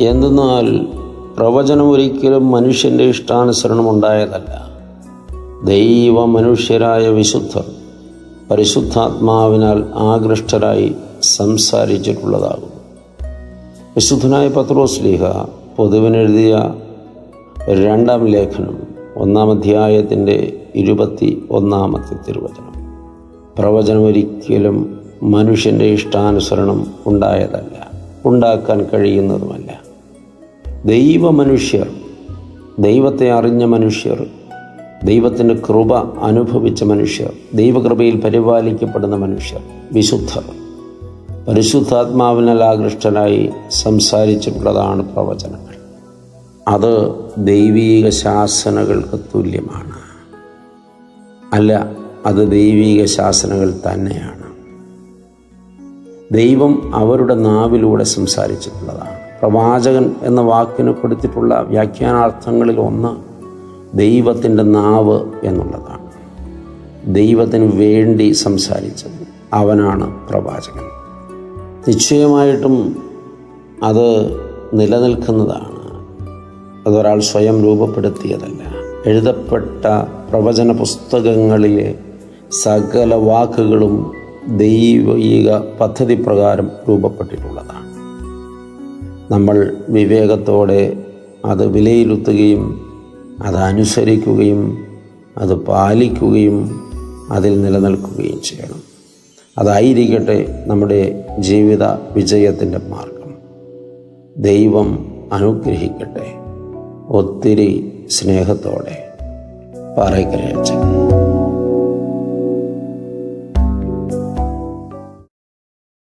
എന്തെന്നാൽ പ്രവചനം ഒരിക്കലും മനുഷ്യന്റെ ഇഷ്ടാനുസരണം ഉണ്ടായതല്ല ദൈവ മനുഷ്യരായ വിശുദ്ധർ പരിശുദ്ധാത്മാവിനാൽ ആകൃഷ്ടരായി സംസാരിച്ചിട്ടുള്ളതാകുന്നു. വിശുദ്ധനായ പത്രോസ് ലീഹ പൊതുവിനെഴുതിയ രണ്ടാം ലേഖനം ഒന്നാം അധ്യായത്തിന്റെ ഇരുപത്തി ഒന്നാമത്തെ തിരുവചനം. പ്രവചനം ഒരിക്കലും മനുഷ്യന്റെ ഇഷ്ടാനുസരണം ഉണ്ടായതല്ല ഉണ്ടാക്കാൻ കഴിയുന്നതുമല്ല. ദൈവ മനുഷ്യർ ദൈവത്തെ അറിഞ്ഞ മനുഷ്യർ ദൈവത്തിന്റെ കൃപ അനുഭവിച്ച മനുഷ്യർ ദൈവകൃപയിൽ പരിപാലിക്കപ്പെടുന്ന മനുഷ്യർ വിശുദ്ധർ. പരിശുദ്ധാത്മാവിനാൽ ആകൃഷ്ടനായി സംസാരിച്ചിട്ടുള്ളതാണ് പ്രവചനങ്ങൾ. അത് ദൈവീക ശാസനകൾക്ക് തുല്യമാണ്. അല്ല അത് ദൈവീക ശാസനകൾ തന്നെയാണ്. ദൈവം അവരുടെ നാവിലൂടെ സംസാരിച്ചിട്ടുള്ളതാണ്. പ്രവാചകൻ എന്ന വാക്കിന് കൊടുത്തിട്ടുള്ള വ്യാഖ്യാനാർത്ഥങ്ങളിൽ ഒന്ന് ദൈവത്തിന്റെ നാവ് എന്നുള്ളതാണ്. ദൈവത്തിന് വേണ്ടി സംസാരിച്ചത് അവനാണ് പ്രവാചകൻ. നിശ്ചയമായിട്ടും അത് നിലനിൽക്കുന്നതാണ്. അതൊരാൾ സ്വയം രൂപപ്പെടുത്തിയതല്ല. എഴുതപ്പെട്ട പ്രവചന പുസ്തകങ്ങളിലെ സകല വാക്കുകളും ദൈവിക പദ്ധതി പ്രകാരം രൂപപ്പെട്ടിട്ടുള്ളതാണ്. നമ്മൾ വിവേകത്തോടെ അത് വിലയിരുത്തുകയും അത് അനുസരിക്കുകയും അത് പാലിക്കുകയും അതിൽ നിലനിൽക്കുകയും ചെയ്യണം. അതായിരിക്കട്ടെ നമ്മുടെ ജീവിത വിജയത്തിന്റെ മാർഗം. ദൈവം അനുഗ്രഹിക്കട്ടെ. ഒത്തിരി സ്നേഹത്തോടെ പാറയ്ക്കരയച്ചൻ